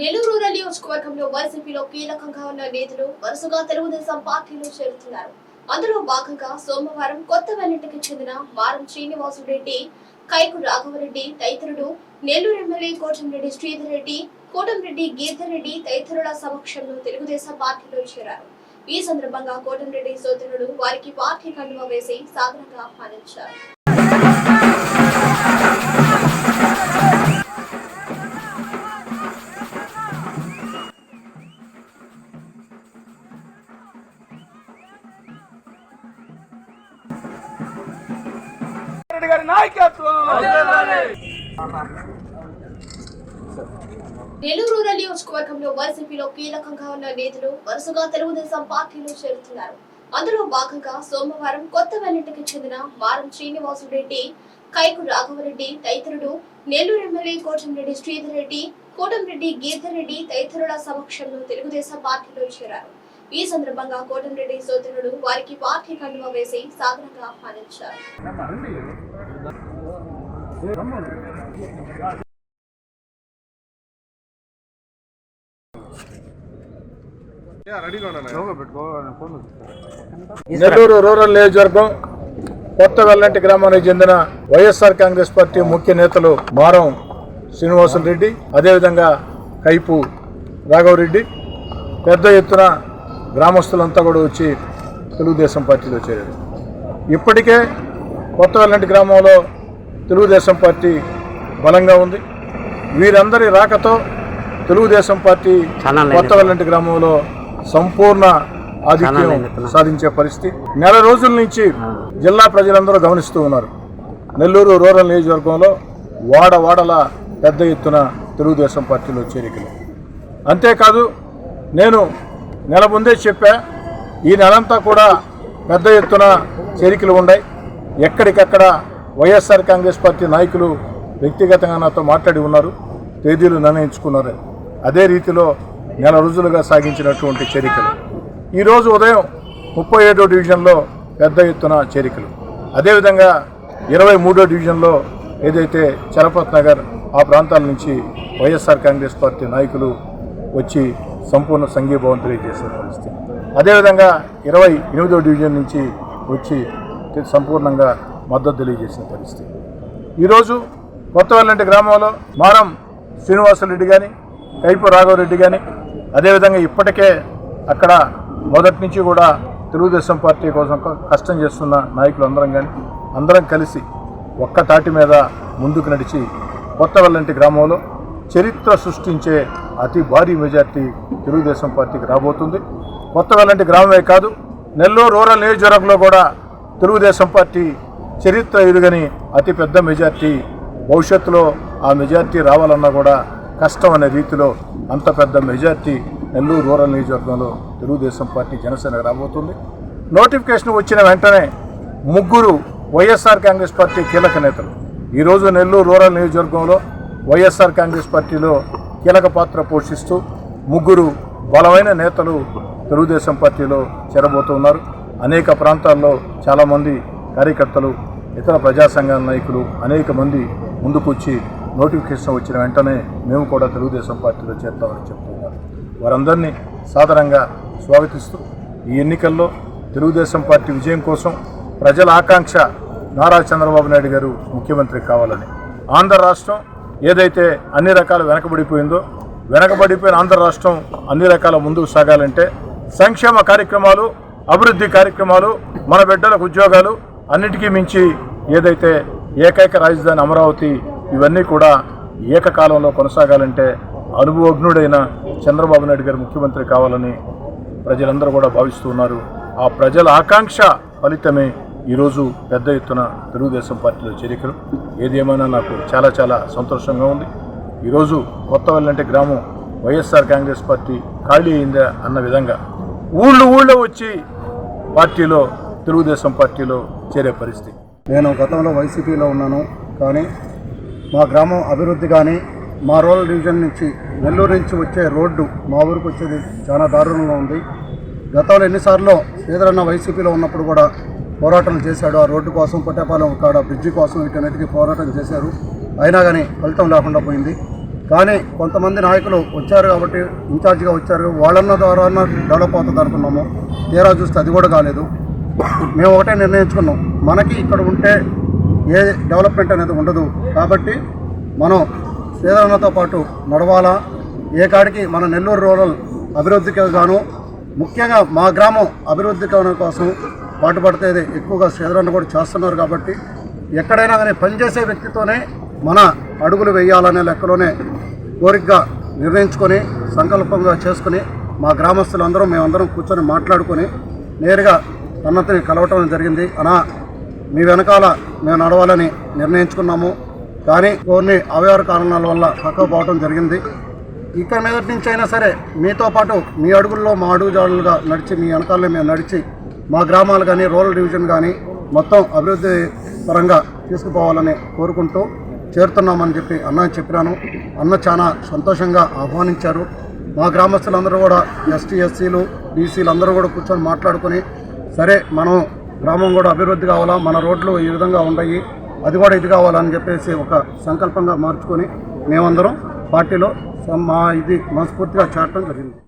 Nellore rural నియోజకవర్గంలో వైసీపీలో కీలకంగా ఉన్న నేతలు వరుసగా తెలుగుదేశం పార్టీలో చేరుతున్నారు. అందులో భాగంగా సోమవారం కొత్త వెల్లింటికి చెందిన మారం శ్రీనివాసురెడ్డి కైకు రాఘవరెడ్డి తదితరుడు నెల్లూరు ఎమ్మెల్యే కోటంరెడ్డి శ్రీధర్ రెడ్డి కోటంరెడ్డి గీర్ధర్ తదితరుల సమక్షంలో తెలుగుదేశం పార్టీలో చేరారు. ఈ సందర్భంగా కోటంరెడ్డి సోదరుడు వారికి పార్టీ కండువా వేసి సాదరంగా ఆహ్వానించారు. నెల్లూరు రూరల్ నియోజకవర్గంలో వైసీపీలో కీలకంగా ఉన్న నేతలు వరుసగా తెలుగుదేశం పార్టీలో చేరుతున్నారు. అందులో భాగంగా సోమవారం కొత్త వెల్లంటికి చెందిన మారం శ్రీనివాసురెడ్డి కైకు రాఘవరెడ్డి తదితరుడు నెల్లూరు ఎమ్మెల్యే కోటంరెడ్డి శ్రీధర్ రెడ్డి కోటంరెడ్డి గీర్ధర్ రెడ్డి తదితరుల సమక్షంలో తెలుగుదేశం పార్టీలో చేరారు. ఈ సందర్భంగా కోటంరెడ్డి సోదరుడు వారికి పార్టీ కండువ వేసి సాదరంగా ఆహ్వానించారు. నెల్లూరు రూరల్ నియోజకవర్గం కొత్త వెల్లంటి గ్రామానికి చెందిన వైఎస్ఆర్ కాంగ్రెస్ పార్టీ ముఖ్య నేతలు మారం శ్రీనివాసులు రెడ్డి అదేవిధంగా కైపు రాఘవరెడ్డి పెద్ద ఎత్తున గ్రామస్తులంతా కూడా వచ్చి తెలుగుదేశం పార్టీలో చేరారు. ఇప్పటికే కొత్త వెల్లంటి గ్రామంలో తెలుగుదేశం పార్టీ బలంగా ఉంది. వీరందరి రాకతో తెలుగుదేశం పార్టీ కొత్త వెల్లంటి గ్రామంలో సంపూర్ణ ఆధిక్యం సాధించే పరిస్థితి. నెల రోజుల నుంచి జిల్లా ప్రజలందరూ గమనిస్తూ ఉన్నారు. నెల్లూరు రూరల్ నియోజకవర్గంలో వాడ వాడల పెద్ద ఎత్తున తెలుగుదేశం పార్టీలో చేరికలు. అంతేకాదు నేను నెల ముందే చెప్పా ఈ నెలంతా కూడా పెద్ద ఎత్తున చేరికలు ఉన్నాయి. ఎక్కడికక్కడ వైఎస్ఆర్ కాంగ్రెస్ పార్టీ నాయకులు వ్యక్తిగతంగా నాతో మాట్లాడి ఉన్నారు తేదీలు నిర్ణయించుకున్నారు. అదే రీతిలో నెల రోజులుగా సాగించినటువంటి చేరికలు. ఈరోజు ఉదయం ముప్పై ఏడో డివిజన్లో పెద్ద ఎత్తున చేరికలు. అదేవిధంగా ఇరవై మూడో డివిజన్లో ఏదైతే చలపత్ నగర్ ఆ ప్రాంతాల నుంచి వైఎస్ఆర్ కాంగ్రెస్ పార్టీ నాయకులు వచ్చి సంపూర్ణ సంఘీభావం తెలియజేసే పరిస్థితి అదేవిధంగా ఇరవై ఎనిమిదో డివిజన్ నుంచి వచ్చి సంపూర్ణంగా మద్దతు తెలియజేసిన పరిస్థితి. ఈరోజు కొత్తవల్లంటి గ్రామంలో మారం శ్రీనివాసరెడ్డి కానీ కైపు రాఘవరెడ్డి కానీ అదేవిధంగా ఇప్పటికే అక్కడ మొదటి నుంచి కూడా తెలుగుదేశం పార్టీ కోసం కష్టం చేస్తున్న నాయకులు అందరం కానీ అందరం కలిసి ఒక్క తాటి మీద ముందుకు నడిచి కొత్తవల్లంటి గ్రామంలో చరిత్ర సృష్టించే అతి భారీ మెజార్టీ తెలుగుదేశం పార్టీకి రాబోతుంది. కొత్త అలాంటి గ్రామమే కాదు నెల్లూరు రూరల్ నియోజకవర్గంలో కూడా తెలుగుదేశం పార్టీ చరిత్ర ఎరుగని అతిపెద్ద మెజార్టీ. భవిష్యత్తులో ఆ మెజార్టీ రావాలన్నా కూడా కష్టం అనే రీతిలో అంత పెద్ద మెజార్టీ నెల్లూరు రూరల్ నియోజకవర్గంలో తెలుగుదేశం పార్టీ జనసేన రాబోతుంది. నోటిఫికేషన్ వచ్చిన వెంటనే ముగ్గురు వైఎస్ఆర్ కాంగ్రెస్ పార్టీ కీలక నేతలు. ఈరోజు నెల్లూరు రూరల్ నియోజకవర్గంలో వైఎస్ఆర్ కాంగ్రెస్ పార్టీలో కీలక పాత్ర పోషిస్తూ ముగ్గురు బలమైన నేతలు తెలుగుదేశం పార్టీలో చేరబోతున్నారు. అనేక ప్రాంతాల్లో చాలామంది కార్యకర్తలు ఇతర ప్రజా సంఘాల నాయకులు అనేక మంది ముందుకొచ్చి నోటిఫికేషన్ వచ్చిన వెంటనే మేము కూడా తెలుగుదేశం పార్టీలో చేరుతామని చెప్తున్నారు. వారందరినీ సాధారణంగా స్వాగతిస్తూ ఈ ఎన్నికల్లో తెలుగుదేశం పార్టీ విజయం కోసం ప్రజల ఆకాంక్ష నారా చంద్రబాబు నాయుడు గారు ముఖ్యమంత్రి కావాలని. ఆంధ్ర రాష్ట్రం ఏదైతే అన్ని రకాల వెనకబడిపోయిందో వెనకబడిపోయిన ఆంధ్ర రాష్ట్రం అన్ని రకాల ముందుకు సాగాలంటే సంక్షేమ కార్యక్రమాలు అభివృద్ధి కార్యక్రమాలు మన బిడ్డలకు ఉద్యోగాలు అన్నిటికీ మించి ఏదైతే ఏకైక రాజధాని అమరావతి ఇవన్నీ కూడా ఏకకాలంలో కొనసాగాలంటే అనుభవజ్ఞుడైన చంద్రబాబు నాయుడు గారు ముఖ్యమంత్రి కావాలని ప్రజలందరూ కూడా భావిస్తున్నారు ఆ ప్రజల ఆకాంక్ష ఫలితమే ఈరోజు పెద్ద ఎత్తున తెలుగుదేశం పార్టీలో చేరికలు. ఏది ఏమైనా నాకు చాలా చాలా సంతోషంగా ఉంది. ఈరోజు కొత్త వల్లంటే గ్రామం వైఎస్ఆర్ కాంగ్రెస్ పార్టీ ఖాళీ అయిందా అన్న విధంగా ఊళ్ళో ఊళ్ళో వచ్చి పార్టీలో తెలుగుదేశం పార్టీలో చేరే పరిస్థితి. నేను గతంలో వైసీపీలో ఉన్నాను కానీ మా గ్రామం అభివృద్ధి కానీ మా రూరల్ డివిజన్ నుంచి నెల్లూరు నుంచి వచ్చే రోడ్డు మా ఊరికి వచ్చేది చాలా దారుణంగా ఉంది. గతంలో ఎన్నిసార్లు శ్రీధరన్న వైసీపీలో ఉన్నప్పుడు కూడా పోరాటాలు చేశాడు. ఆ రోడ్డు కోసం పొట్టేపాలెం కాడ బ్రిడ్జి కోసం వీటన్నిటికీ పోరాటం చేశారు. అయినా కానీ ఫలితం లేకుండా పోయింది. కానీ కొంతమంది నాయకులు వచ్చారు కాబట్టి ఇన్ఛార్జిగా వచ్చారు. వాళ్ళన్న ద్వారా డెవలప్ అవుతుంది అనుకున్నాము. తీరా చూస్తే అది కూడా కాలేదు. మేము ఒకటే నిర్ణయించుకున్నాం. మనకి ఇక్కడ ఉంటే ఏ డెవలప్మెంట్ అనేది ఉండదు. కాబట్టి మనం శ్రీధరన్నతో పాటు నడవాలా. ఏ కాడికి మన నెల్లూరు రూరల్ అభివృద్ధికి గాను ముఖ్యంగా మా గ్రామం అభివృద్ధి కావడం పాటు పడితే ఎక్కువగా సేదరాన్ని కూడా చేస్తున్నారు కాబట్టి ఎక్కడైనా కానీ పనిచేసే వ్యక్తితోనే మన అడుగులు వేయాలనే లెక్కలోనే కోరికగా నిర్ణయించుకొని సంకల్పంగా చేసుకుని మా గ్రామస్తులందరూ మేమందరం కూర్చొని మాట్లాడుకొని నేరుగా అన్నతని కలవటం జరిగింది. అనా మీ వెనకాల మేము నడవాలని నిర్ణయించుకున్నాము. కానీ కొన్ని అవయవ కారణాల వల్ల తక్కువ పోవటం జరిగింది. ఇక్కడ మీదటి నుంచి అయినా సరే మీతో పాటు మీ అడుగుల్లో మా అడుగుజాడులుగా నడిచి మీ వెనకాలనే మేము నడిచి మా గ్రామాలు కానీ రూరల్ డివిజన్ కానీ మొత్తం అభివృద్ధి పరంగా తీసుకుపోవాలని కోరుకుంటూ చేరుతున్నామని చెప్పి అన్న చెప్పినాను. అన్న చాలా సంతోషంగా ఆహ్వానించారు. మా గ్రామస్తులందరూ కూడా ఎస్టీ ఎస్సీలు బీసీలు అందరూ కూడా కూర్చొని మాట్లాడుకొని సరే మనం గ్రామం కూడా అభివృద్ధి కావాలా మన రోడ్లు ఈ విధంగా ఉన్నాయి అది కూడా ఇది కావాలని చెప్పేసి ఒక సంకల్పంగా మార్చుకొని మేమందరం పార్టీలో మా ఇది మనస్ఫూర్తిగా చేరటం జరిగింది.